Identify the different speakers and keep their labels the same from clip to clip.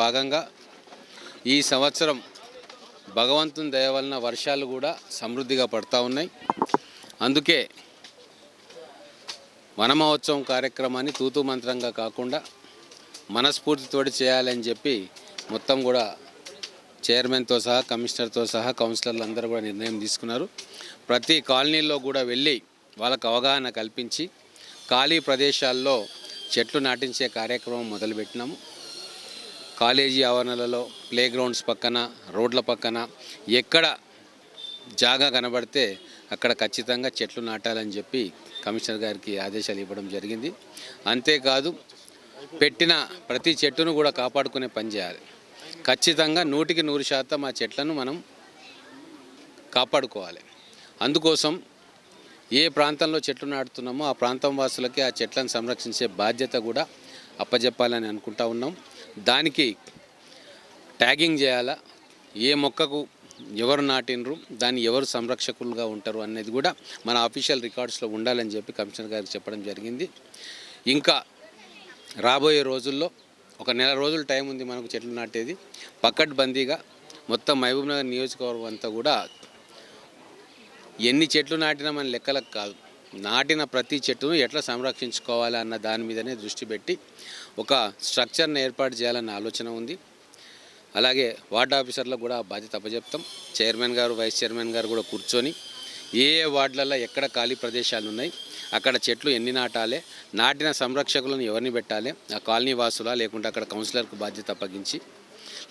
Speaker 1: భాగంగా ఈ సంవత్సరం భగవంతుని దయ వలన వర్షాలు కూడా సమృద్ధిగా పడతా ఉన్నాయి. అందుకే వన మహోత్సవం కార్యక్రమాన్ని తూతు మంత్రంగా కాకుండా మనస్ఫూర్తితోటి చేయాలని చెప్పి మొత్తం కూడా చైర్మన్తో సహా కమిషనర్తో సహా కౌన్సిలర్లు అందరూ కూడా నిర్ణయం తీసుకున్నారు. ప్రతి కాలనీలో కూడా వెళ్ళి వాళ్ళకు అవగాహన కల్పించి ఖాళీ ప్రదేశాల్లో చెట్లు నాటించే కార్యక్రమం మొదలుపెట్టినాము. కాలేజీ ఆవరణలలో ప్లే గ్రౌండ్స్ పక్కన రోడ్ల పక్కన ఎక్కడ జాగా కనబడితే అక్కడ ఖచ్చితంగా చెట్లు నాటాలని చెప్పి కమిషనర్ గారికి ఆదేశాలు ఇవ్వడం జరిగింది. అంతేకాదు పెట్టిన ప్రతి చెట్టును కూడా కాపాడుకునే పని చేయాలి. ఖచ్చితంగా నూటికి నూరు శాతం ఆ చెట్లను మనం కాపాడుకోవాలి. అందుకోసం ఏ ప్రాంతంలో చెట్లు నాటుతున్నామో ఆ ప్రాంతం వాసులకి ఆ చెట్లను సంరక్షించే బాధ్యత కూడా అప్పజెప్పాలని అనుకుంటా ఉన్నాం. దానికి ట్యాగింగ్ చేయాలా? ఏ మొక్కకు ఎవరు నాటినరు దాన్ని ఎవరు సంరక్షకులుగా ఉంటారు అనేది కూడా మన అఫీషియల్ రికార్డ్స్లో ఉండాలని చెప్పి కమిషనర్ గారికి చెప్పడం జరిగింది. ఇంకా రాబోయే రోజుల్లో ఒక నెల రోజులు టైం ఉంది మనకు చెట్లు నాటేది. పక్కడ్బందీగా మొత్తం మహబూబ్నగర్ నియోజకవర్గం అంతా కూడా ఎన్ని చెట్లు నాటినా మన లెక్కలకు కాదు. నాటిన ప్రతి చెట్టును ఎట్లా సంరక్షించుకోవాలి అన్న దాని మీదనే దృష్టి పెట్టి ఒక స్ట్రక్చర్ని ఏర్పాటు చేయాలన్న ఆలోచన ఉంది. అలాగే వార్డ్ ఆఫీసర్లకు కూడా బాధ్యత అప్పజెప్తాం. చైర్మన్ గారు వైస్ చైర్మన్ గారు కూడా కూర్చొని ఏ ఏ వార్డులలో ఎక్కడ ఖాళీ ప్రదేశాలు ఉన్నాయి అక్కడ చెట్లు ఎన్ని నాటాలి నాటిన సంరక్షకులను ఎవరిని పెట్టాలి ఆ కాలనీ వాసులా లేకుంటే అక్కడ కౌన్సిలర్కు బాధ్యత అప్పగించి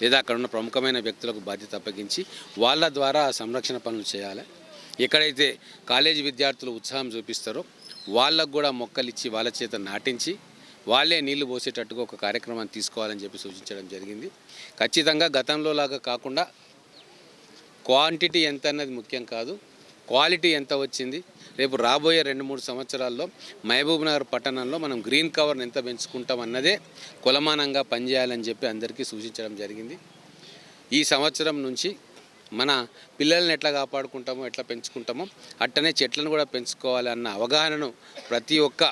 Speaker 1: లేదా అక్కడ ఉన్న ప్రముఖమైన వ్యక్తులకు బాధ్యత అప్పగించి వాళ్ళ ద్వారా సంరక్షణ పనులు చేయాలి? ఎక్కడైతే కాలేజీ విద్యార్థులు ఉత్సాహం చూపిస్తారో వాళ్ళకు కూడా మొక్కలు ఇచ్చి వాళ్ళ చేత నాటించి వాళ్ళే నీళ్ళు పోసేటట్టుగా ఒక కార్యక్రమాన్ని తీసుకోవాలని చెప్పి సూచించడం జరిగింది. ఖచ్చితంగా గతంలో లాగా కాకుండా క్వాంటిటీ ఎంత అన్నది ముఖ్యం కాదు. క్వాలిటీ ఎంత వచ్చింది? రేపు రాబోయే రెండు మూడు సంవత్సరాల్లో మహబూబ్ నగర్ పట్టణంలో మనం గ్రీన్ కవర్ని ఎంత పెంచుకుంటాం అన్నదే కులమానంగా పనిచేయాలని చెప్పి అందరికీ సూచించడం జరిగింది. ఈ సంవత్సరం నుంచి మన పిల్లల్ని ఎట్లా కాపాడుకుంటామో ఎట్లా పెంచుకుంటామో అట్టనే చెట్లను కూడా పెంచుకోవాలి అన్న అవగాహనను ప్రతి ఒక్క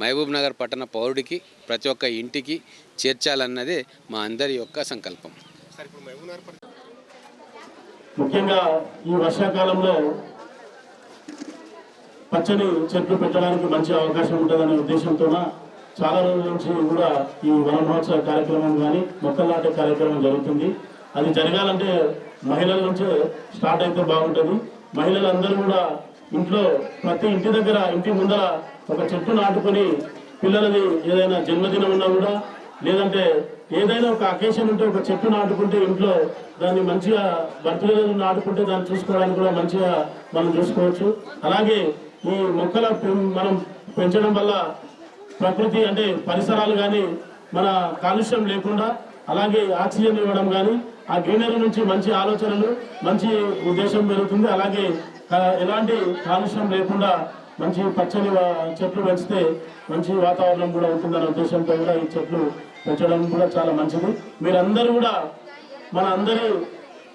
Speaker 1: మహబూబ్ నగర్ పట్టణ పౌరుడికి ప్రతి ఒక్క ఇంటికి చేర్చాలన్నదే మా అందరి యొక్క సంకల్పం.
Speaker 2: ముఖ్యంగా ఈ వర్షాకాలంలో పచ్చని చెట్లు పెట్టడానికి మంచి అవకాశం ఉంటుందనే ఉద్దేశంతోన చాలా రోజుల నుంచి కూడా ఈ వన మహోత్సవ కార్యక్రమం కానీ మొక్కలు నాటే కార్యక్రమం జరుగుతుంది. అది జరగాలంటే మహిళల నుంచి స్టార్ట్ అయితే బాగుంటుంది. మహిళలందరూ కూడా ఇంట్లో ప్రతి ఇంటి దగ్గర ఇంటి ముందర ఒక చెట్టు నాటుకొని పిల్లలది ఏదైనా జన్మదినం ఉన్నా కూడా లేదంటే ఏదైనా ఒక అకేషన్ ఉంటే ఒక చెట్టు నాటుకుంటే ఇంట్లో దాన్ని మంచిగా బర్త్డే నాటుకుంటే దాన్ని చూసుకోవడానికి కూడా మంచిగా మనం చూసుకోవచ్చు. అలాగే ఈ మొక్కల పెం- మనం పెంచడం వల్ల ప్రకృతి అంటే పరిసరాలు కానీ మన కాలుష్యం లేకుండా అలాగే ఆక్సిజన్ ఇవ్వడం కానీ ఆ గ్రీనరీ నుంచి మంచి ఆలోచనలు మంచి ఉద్దేశం పెరుగుతుంది. అలాగే ఎలాంటి కాలుష్యం లేకుండా మంచి పచ్చని చెట్లు పెంచితే మంచి వాతావరణం కూడా ఉంటుందనే ఉద్దేశంతో కూడా ఈ చెట్లు పెంచడం కూడా చాలా మంచిది. మీరందరూ కూడా మన అందరి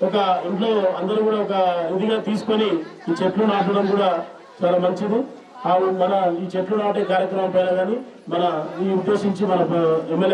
Speaker 2: ఒక ఇంట్లో అందరూ కూడా ఒక ఇదిగా తీసుకొని ఈ చెట్లు నాటడం కూడా చాలా మంచిది. ఆ మన ఈ చెట్లు నాటే కార్యక్రమం పైన కానీ మన ఈ ఉద్దేశించి మన ఎమ్మెల్యే